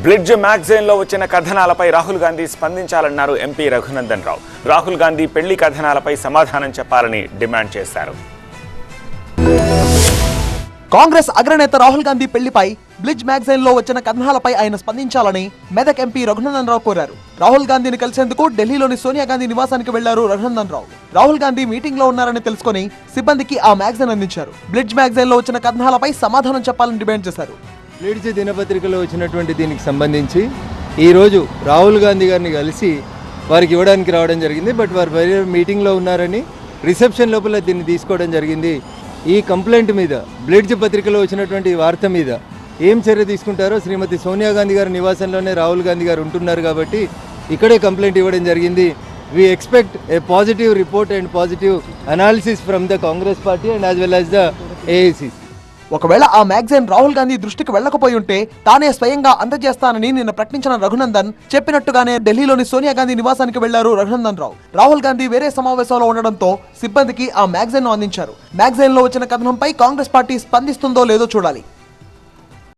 Blitz మ్యాగజైన్లో వచ్చిన కథనాలపై రాహుల్ గాంధీ స్పందించాలన్నారు ఎంపీ రఘునందన్ రావు. రాహుల్ గాంధీ పెళ్ళి కథనాలపై సమాధానం చెప్పాలని డిమాండ్ చేశారు. కాంగ్రెస్ అగ్రనేత రాహుల్ గాంధీ పెళ్ళిపై బ్లిడ్జ్ మ్యాగజైన్లో వచ్చిన కథనాలపై ఆయన స్పందించాలని మెదక్ ఎంపీ రఘునందన్ రావు కోరారు. రాహుల్ గాంధీని కలిసేందుకు ఢిల్లీలోని సోనియా గాంధీ నివాసానికి వెళ్ళారు రఘునందన్ రావు. రాహుల్ గాంధీ మీటింగ్లో ఉన్నారని తెలుసుకొని సిబ్బందికి ఆ మ్యాగజైన్ అందించారు. బ్లిడ్జ్ మ్యాగజైన్లో వచ్చిన కథనాలపై సమాధానం చెప్పాలని డిమాండ్ చేశారు. లీడ్స్ దినపత్రికలో వచ్చినటువంటి దీనికి సంబంధించి ఈరోజు రాహుల్ గాంధీ గారిని కలిసి వారికి ఇవ్వడానికి రావడం జరిగింది. బట్ వారు వేరే మీటింగ్లో ఉన్నారని రిసెప్షన్ లోపల దీన్ని తీసుకోవడం జరిగింది. ఈ కంప్లైంట్ మీద బ్లిడ్జ్ పత్రికలో వచ్చినటువంటి వార్త మీద ఏం చర్య తీసుకుంటారో శ్రీమతి సోనియా గాంధీ గారి నివాసంలోనే రాహుల్ గాంధీ గారు ఉంటున్నారు కాబట్టి ఇక్కడే కంప్లైంట్ ఇవ్వడం జరిగింది. We expect a positive report and positive analysis from the Congress party and as well as the AIC ఒకవేళ ఆ మ్యాగజైన్ రాహుల్ గాంధీ దృష్టికి వెళ్ళకపోయి ఉంటే తానే స్వయంగా అందజేస్తానని నిన్న ప్రకటించిన రఘునందన్ చెప్పినట్టుగానే ఢిల్లీలోని సోనియా గాంధీ నివాసానికి వెళ్ళారు రఘునందన్ రావు. రాహుల్ గాంధీ వేరే సమావేశంలో ఉండడంతో సిబ్బందికి ఆ మ్యాగజైన్ను అందించారు. మ్యాగజైన్లో వచ్చిన కథనంపై కాంగ్రెస్ పార్టీ స్పందిస్తుందో లేదో చూడాలి.